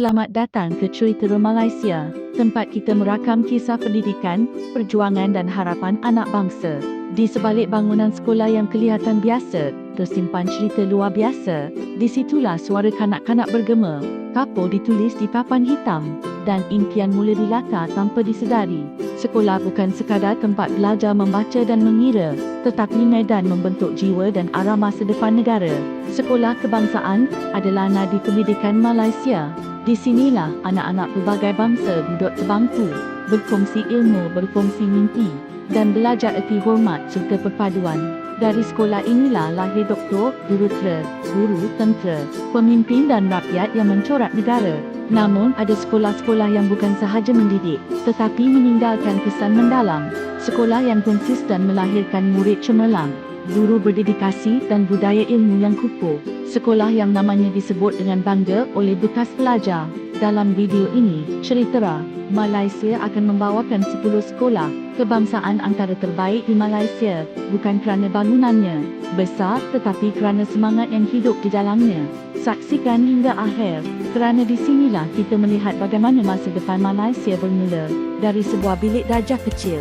Selamat datang ke Cerita Malaysia, tempat kita merakam kisah pendidikan, perjuangan dan harapan anak bangsa. Di sebalik bangunan sekolah yang kelihatan biasa, tersimpan cerita luar biasa. Di situlah suara kanak-kanak bergema, kapur ditulis di papan hitam, dan impian mula dilakar tanpa disedari. Sekolah bukan sekadar tempat belajar membaca dan mengira, tetapi medan membentuk jiwa dan arah masa depan negara. Sekolah kebangsaan adalah nadi pendidikan Malaysia. Di sinilah anak-anak pelbagai bangsa duduk sebangku, berkongsi ilmu, berkongsi mimpi, dan belajar erti hormat serta perpaduan. Dari sekolah inilah lahir doktor, jurutera, guru, tentera, pemimpin dan rakyat yang mencorak negara. Namun ada sekolah-sekolah yang bukan sahaja mendidik, tetapi meninggalkan kesan mendalam. Sekolah yang konsisten melahirkan murid cemerlang, guru berdedikasi dan budaya ilmu yang kukuh. Sekolah yang namanya disebut dengan bangga oleh bekas pelajar. Dalam video ini, Ceritera, Malaysia akan membawakan 10 sekolah kebangsaan antara terbaik di Malaysia, bukan kerana bangunannya besar tetapi kerana semangat yang hidup di dalamnya. Saksikan hingga akhir, kerana di sinilah kita melihat bagaimana masa depan Malaysia bermula dari sebuah bilik darjah kecil.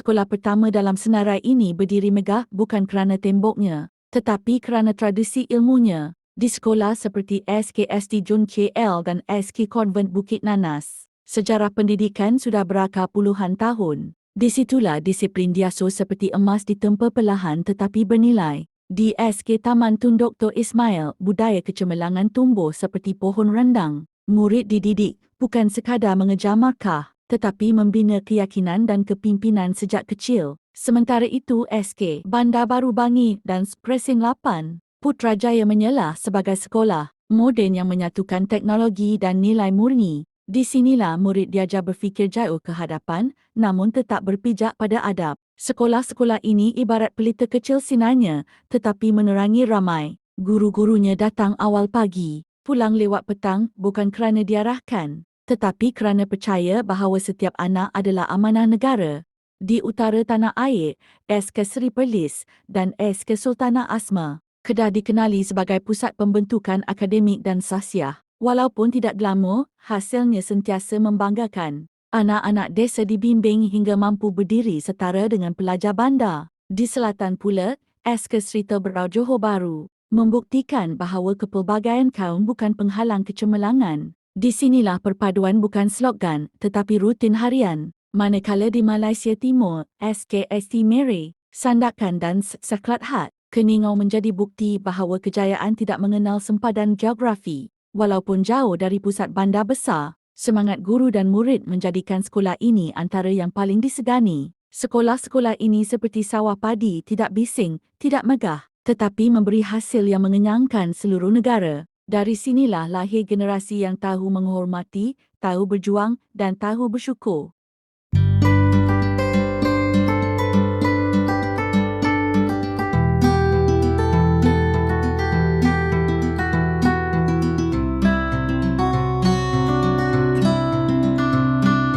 Sekolah pertama dalam senarai ini berdiri megah bukan kerana temboknya, tetapi kerana tradisi ilmunya. Di sekolah seperti SKSD Jun KL dan SK Convent Bukit Nanas, sejarah pendidikan sudah berakar puluhan tahun. Di situlah disiplin diasuh seperti emas ditempa perlahan tetapi bernilai. Di SK Taman Tun Dr. Ismail, budaya kecemerlangan tumbuh seperti pohon rendang. Murid dididik bukan sekadar mengejar markah, tetapi membina keyakinan dan kepimpinan sejak kecil. Sementara itu SK, Bandar Baru Bangi dan Presing 8, Putrajaya menyelah sebagai sekolah moden yang menyatukan teknologi dan nilai murni. Di sinilah murid diajar berfikir jauh ke hadapan namun tetap berpijak pada adab. Sekolah-sekolah ini ibarat pelita kecil sinarnya tetapi menerangi ramai. Guru-gurunya datang awal pagi, pulang lewat petang bukan kerana diarahkan tetapi kerana percaya bahawa setiap anak adalah amanah negara. Di utara tanah air, SK Seri Perlis dan SK Sultanah Asma, Kedah dikenali sebagai pusat pembentukan akademik dan sasiah. Walaupun tidak glamour, hasilnya sentiasa membanggakan. Anak-anak desa dibimbing hingga mampu berdiri setara dengan pelajar bandar. Di selatan pula, SK Serita Berau Johor Bahru membuktikan bahawa kepelbagaian kaum bukan penghalang kecemerlangan. Di sinilah perpaduan bukan slogan tetapi rutin harian. Manakala di Malaysia Timur, SKST Mary, Sandakan dan Saklat Hat, Keningau menjadi bukti bahawa kejayaan tidak mengenal sempadan geografi. Walaupun jauh dari pusat bandar besar, semangat guru dan murid menjadikan sekolah ini antara yang paling disegani. Sekolah-sekolah ini seperti sawah padi tidak bising, tidak megah, tetapi memberi hasil yang mengenyangkan seluruh negara. Dari sinilah lahir generasi yang tahu menghormati, tahu berjuang dan tahu bersyukur.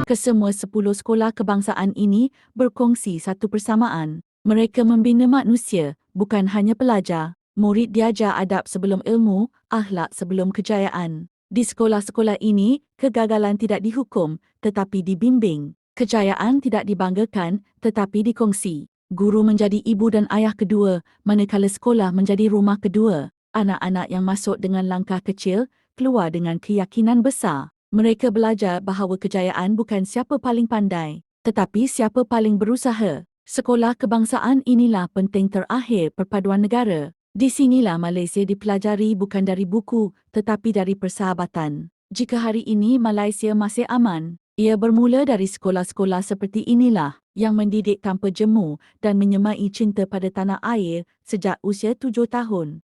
Kesemua sepuluh sekolah kebangsaan ini berkongsi satu persamaan. Mereka membina manusia, bukan hanya pelajar. Murid diajar adab sebelum ilmu, akhlak sebelum kejayaan. Di sekolah-sekolah ini, kegagalan tidak dihukum tetapi dibimbing. Kejayaan tidak dibanggakan tetapi dikongsi. Guru menjadi ibu dan ayah kedua, manakala sekolah menjadi rumah kedua. Anak-anak yang masuk dengan langkah kecil, keluar dengan keyakinan besar. Mereka belajar bahawa kejayaan bukan siapa paling pandai, tetapi siapa paling berusaha. Sekolah kebangsaan inilah penting terakhir perpaduan negara. Di sinilah Malaysia dipelajari bukan dari buku, tetapi dari persahabatan. Jika hari ini Malaysia masih aman, ia bermula dari sekolah-sekolah seperti inilah yang mendidik tanpa jemu dan menyemai cinta pada tanah air sejak usia tujuh tahun.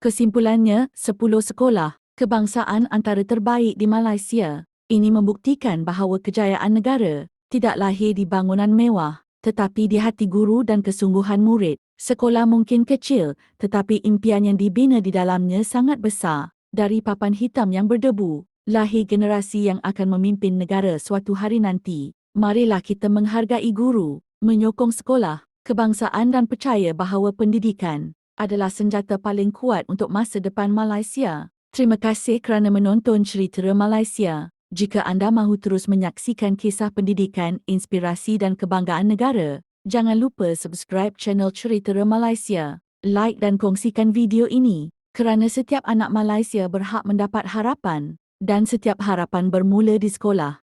Kesimpulannya, 10 sekolah kebangsaan antara terbaik di Malaysia. Ini membuktikan bahawa kejayaan negara tidak lahir di bangunan mewah, tetapi di hati guru dan kesungguhan murid. Sekolah mungkin kecil, tetapi impian yang dibina di dalamnya sangat besar. Dari papan hitam yang berdebu, lahir generasi yang akan memimpin negara suatu hari nanti. Marilah kita menghargai guru, menyokong sekolah, kebangsaan dan percaya bahawa pendidikan adalah senjata paling kuat untuk masa depan Malaysia. Terima kasih kerana menonton Cerita Malaysia. Jika anda mahu terus menyaksikan kisah pendidikan, inspirasi dan kebanggaan negara, jangan lupa subscribe channel Cerita Malaysia, like dan kongsikan video ini kerana setiap anak Malaysia berhak mendapat harapan dan setiap harapan bermula di sekolah.